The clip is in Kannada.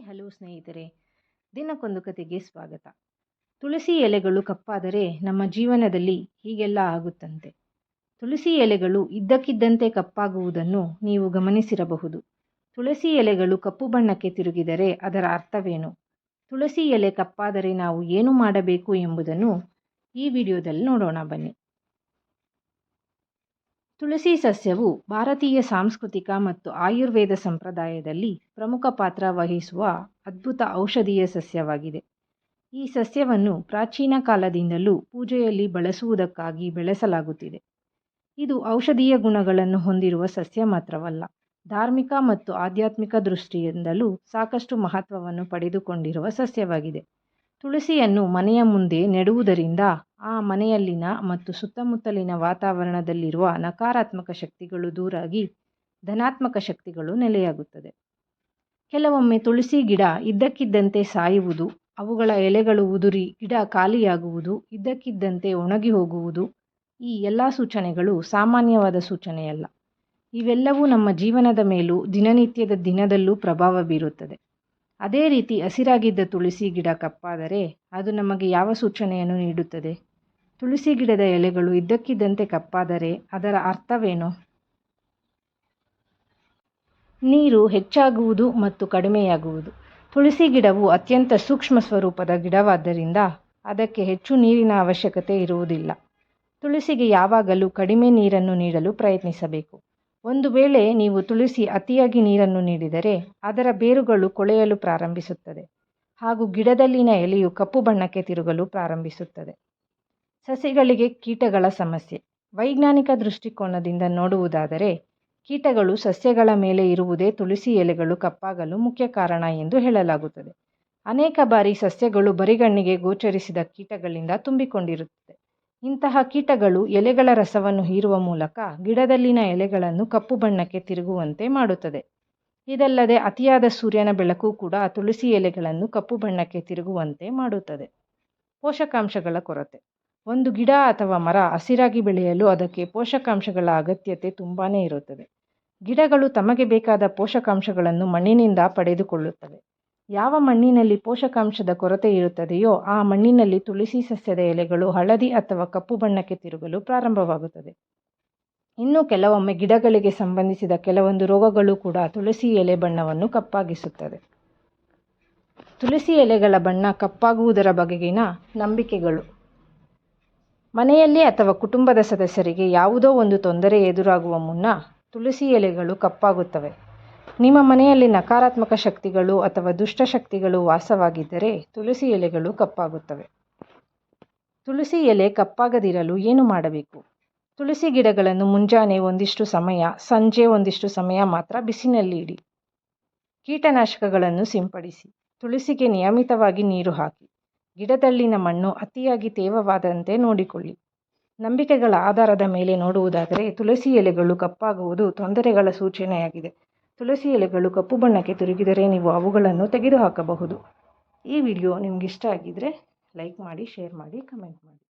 ಹಾಯ್ ಹಲೋ ಸ್ನೇಹಿತರೆ, ದಿನಕ್ಕೊಂದು ಕತೆಗೆ ಸ್ವಾಗತ. ತುಳಸಿ ಎಲೆಗಳು ಕಪ್ಪಾದರೆ ನಮ್ಮ ಜೀವನದಲ್ಲಿ ಹೀಗೆಲ್ಲ ಆಗುತ್ತಂತೆ. ತುಳಸಿ ಎಲೆಗಳು ಇದ್ದಕ್ಕಿದ್ದಂತೆ ಕಪ್ಪಾಗುವುದನ್ನು ನೀವು ಗಮನಿಸಿರಬಹುದು. ತುಳಸಿ ಎಲೆಗಳು ಕಪ್ಪು ಬಣ್ಣಕ್ಕೆ ತಿರುಗಿದರೆ ಅದರ ಅರ್ಥವೇನು? ತುಳಸಿ ಎಲೆ ಕಪ್ಪಾದರೆ ನಾವು ಏನು ಮಾಡಬೇಕು ಎಂಬುದನ್ನು ಈ ವಿಡಿಯೋದಲ್ಲಿ ನೋಡೋಣ ಬನ್ನಿ. ತುಳಸಿ ಸಸ್ಯವು ಭಾರತೀಯ ಸಾಂಸ್ಕೃತಿಕ ಮತ್ತು ಆಯುರ್ವೇದ ಸಂಪ್ರದಾಯದಲ್ಲಿ ಪ್ರಮುಖ ಪಾತ್ರ ವಹಿಸುವ ಅದ್ಭುತ ಔಷಧೀಯ ಸಸ್ಯವಾಗಿದೆ. ಈ ಸಸ್ಯವನ್ನು ಪ್ರಾಚೀನ ಕಾಲದಿಂದಲೂ ಪೂಜೆಯಲ್ಲಿ ಬಳಸುವುದಕ್ಕಾಗಿ ಬೆಳೆಸಲಾಗುತ್ತಿದೆ. ಇದು ಔಷಧೀಯ ಗುಣಗಳನ್ನು ಹೊಂದಿರುವ ಸಸ್ಯ ಮಾತ್ರವಲ್ಲ, ಧಾರ್ಮಿಕ ಮತ್ತು ಆಧ್ಯಾತ್ಮಿಕ ದೃಷ್ಟಿಯಿಂದಲೂ ಸಾಕಷ್ಟು ಮಹತ್ವವನ್ನು ಪಡೆದುಕೊಂಡಿರುವ ಸಸ್ಯವಾಗಿದೆ. ತುಳಸಿಯನ್ನು ಮನೆಯ ಮುಂದೆ ನೆಡುವುದರಿಂದ ಆ ಮನೆಯಲ್ಲಿನ ಮತ್ತು ಸುತ್ತಮುತ್ತಲಿನ ವಾತಾವರಣದಲ್ಲಿರುವ ನಕಾರಾತ್ಮಕ ಶಕ್ತಿಗಳು ದೂರಾಗಿ ಧನಾತ್ಮಕ ಶಕ್ತಿಗಳು ನೆಲೆಯಾಗುತ್ತದೆ. ಕೆಲವೊಮ್ಮೆ ತುಳಸಿ ಗಿಡ ಇದ್ದಕ್ಕಿದ್ದಂತೆ ಸಾಯುವುದು, ಅವುಗಳ ಎಲೆಗಳು ಉದುರಿ ಗಿಡ ಖಾಲಿಯಾಗುವುದು, ಇದ್ದಕ್ಕಿದ್ದಂತೆ ಒಣಗಿ ಹೋಗುವುದು ಈ ಎಲ್ಲ ಸೂಚನೆಗಳು ಸಾಮಾನ್ಯವಾದ ಸೂಚನೆಯಲ್ಲ. ಇವೆಲ್ಲವೂ ನಮ್ಮ ಜೀವನದ ಮೇಲೂ ದಿನನಿತ್ಯದ ದಿನದಲ್ಲೂ ಪ್ರಭಾವ ಬೀರುತ್ತದೆ. ಅದೇ ರೀತಿ ಹಸಿರಾಗಿದ್ದ ತುಳಸಿ ಗಿಡ ಕಪ್ಪಾದರೆ ಅದು ನಮಗೆ ಯಾವ ಸೂಚನೆಯನ್ನು ನೀಡುತ್ತದೆ? ತುಳಸಿ ಗಿಡದ ಎಲೆಗಳು ಇದ್ದಕ್ಕಿದ್ದಂತೆ ಕಪ್ಪಾದರೆ ಅದರ ಅರ್ಥವೇನು? ನೀರು ಹೆಚ್ಚಾಗುವುದು ಮತ್ತು ಕಡಿಮೆಯಾಗುವುದು. ತುಳಸಿ ಗಿಡವು ಅತ್ಯಂತ ಸೂಕ್ಷ್ಮ ಸ್ವರೂಪದ ಗಿಡವಾದ್ದರಿಂದ ಅದಕ್ಕೆ ಹೆಚ್ಚು ನೀರಿನ ಅವಶ್ಯಕತೆ ಇರುವುದಿಲ್ಲ. ತುಳಸಿಗೆ ಯಾವಾಗಲೂ ಕಡಿಮೆ ನೀರನ್ನು ನೀಡಲು ಪ್ರಯತ್ನಿಸಬೇಕು. ಒಂದು ವೇಳೆ ನೀವು ತುಳಸಿ ಅತಿಯಾಗಿ ನೀರನ್ನು ನೀಡಿದರೆ ಅದರ ಬೇರುಗಳು ಕೊಳೆಯಲು ಪ್ರಾರಂಭಿಸುತ್ತದೆ ಹಾಗೂ ಗಿಡದಲ್ಲಿನ ಎಲೆಯು ಕಪ್ಪು ಬಣ್ಣಕ್ಕೆ ತಿರುಗಲು ಪ್ರಾರಂಭಿಸುತ್ತದೆ. ಸಸಿಗಳಿಗೆ ಕೀಟಗಳ ಸಮಸ್ಯೆ. ವೈಜ್ಞಾನಿಕ ದೃಷ್ಟಿಕೋನದಿಂದ ನೋಡುವುದಾದರೆ ಕೀಟಗಳು ಸಸ್ಯಗಳ ಮೇಲೆ ಇರುವುದೇ ತುಳಸಿ ಎಲೆಗಳು ಕಪ್ಪಾಗಲು ಮುಖ್ಯ ಕಾರಣ ಎಂದು ಹೇಳಲಾಗುತ್ತದೆ. ಅನೇಕ ಬಾರಿ ಸಸ್ಯಗಳು ಬರಿಗಣ್ಣಿಗೆ ಗೋಚರಿಸಿದ ಕೀಟಗಳಿಂದ ತುಂಬಿಕೊಂಡಿರುತ್ತದೆ. ಇಂತಹ ಕೀಟಗಳು ಎಲೆಗಳ ರಸವನ್ನು ಹೀರುವ ಮೂಲಕ ಗಿಡದಲ್ಲಿನ ಎಲೆಗಳನ್ನು ಕಪ್ಪು ಬಣ್ಣಕ್ಕೆ ತಿರುಗುವಂತೆ ಮಾಡುತ್ತದೆ. ಇದಲ್ಲದೆ ಅತಿಯಾದ ಸೂರ್ಯನ ಬೆಳಕು ಕೂಡ ತುಳಸಿ ಎಲೆಗಳನ್ನು ಕಪ್ಪು ಬಣ್ಣಕ್ಕೆ ತಿರುಗುವಂತೆ ಮಾಡುತ್ತದೆ. ಪೋಷಕಾಂಶಗಳ ಕೊರತೆ. ಒಂದು ಗಿಡ ಅಥವಾ ಮರ ಹಸಿರಾಗಿ ಬೆಳೆಯಲು ಅದಕ್ಕೆ ಪೋಷಕಾಂಶಗಳ ಅಗತ್ಯತೆ ತುಂಬಾ ಇರುತ್ತದೆ. ಗಿಡಗಳು ತಮಗೆ ಬೇಕಾದ ಪೋಷಕಾಂಶಗಳನ್ನು ಮಣ್ಣಿನಿಂದ ಪಡೆದುಕೊಳ್ಳುತ್ತವೆ. ಯಾವ ಮಣ್ಣಿನಲ್ಲಿ ಪೋಷಕಾಂಶದ ಕೊರತೆ ಇರುತ್ತದೆಯೋ ಆ ಮಣ್ಣಿನಲ್ಲಿ ತುಳಸಿ ಸಸ್ಯದ ಎಲೆಗಳು ಹಳದಿ ಅಥವಾ ಕಪ್ಪು ಬಣ್ಣಕ್ಕೆ ತಿರುಗಲು ಪ್ರಾರಂಭವಾಗುತ್ತದೆ. ಇನ್ನು ಕೆಲವೊಮ್ಮೆ ಗಿಡಗಳಿಗೆ ಸಂಬಂಧಿಸಿದ ಕೆಲವೊಂದು ರೋಗಗಳು ಕೂಡ ತುಳಸಿ ಎಲೆ ಬಣ್ಣವನ್ನು ಕಪ್ಪಾಗಿಸುತ್ತದೆ. ತುಳಸಿ ಎಲೆಗಳ ಬಣ್ಣ ಕಪ್ಪಾಗುವುದರ ಬಗೆಗಿನ ನಂಬಿಕೆಗಳು. ಮನೆಯಲ್ಲಿ ಅಥವಾ ಕುಟುಂಬದ ಸದಸ್ಯರಿಗೆ ಯಾವುದೋ ಒಂದು ತೊಂದರೆ ಎದುರಾಗುವ ಮುನ್ನ ತುಳಸಿ ಎಲೆಗಳು ಕಪ್ಪಾಗುತ್ತವೆ. ನಿಮ್ಮ ಮನೆಯಲ್ಲಿ ನಕಾರಾತ್ಮಕ ಶಕ್ತಿಗಳು ಅಥವಾ ದುಷ್ಟಶಕ್ತಿಗಳು ವಾಸವಾಗಿದ್ದರೆ ತುಳಸಿ ಎಲೆಗಳು ಕಪ್ಪಾಗುತ್ತವೆ. ತುಳಸಿ ಎಲೆ ಕಪ್ಪಾಗದಿರಲು ಏನು ಮಾಡಬೇಕು? ತುಳಸಿ ಗಿಡಗಳನ್ನು ಮುಂಜಾನೆ ಒಂದಿಷ್ಟು ಸಮಯ, ಸಂಜೆ ಒಂದಿಷ್ಟು ಸಮಯ ಮಾತ್ರ ಬಿಸಿನಲ್ಲಿ ಇಡಿ. ಕೀಟನಾಶಕಗಳನ್ನು ಸಿಂಪಡಿಸಿ, ತುಳಸಿಗೆ ನಿಯಮಿತವಾಗಿ ನೀರು ಹಾಕಿ, ಗಿಡದಲ್ಲಿನ ಮಣ್ಣು ಅತಿಯಾಗಿ ತೇವವಾದಂತೆ ನೋಡಿಕೊಳ್ಳಿ. ನಂಬಿಕೆಗಳ ಆಧಾರದ ಮೇಲೆ ನೋಡುವುದಾದರೆ ತುಳಸಿ ಎಲೆಗಳು ಕಪ್ಪಾಗುವುದು ತೊಂದರೆಗಳ ಸೂಚನೆಯಾಗಿದೆ. ತುಳಸಿ ಎಲೆಗಳು ಕಪ್ಪು ಬಣ್ಣಕ್ಕೆ ತಿರುಗಿದರೆ ನೀವು ಅವುಗಳನ್ನು ತೆಗೆದುಹಾಕಬಹುದು. ಈ ವಿಡಿಯೋ ನಿಮಗಿಷ್ಟ ಆಗಿದ್ದರೆ ಲೈಕ್ ಮಾಡಿ, ಶೇರ್ ಮಾಡಿ, ಕಮೆಂಟ್ ಮಾಡಿ.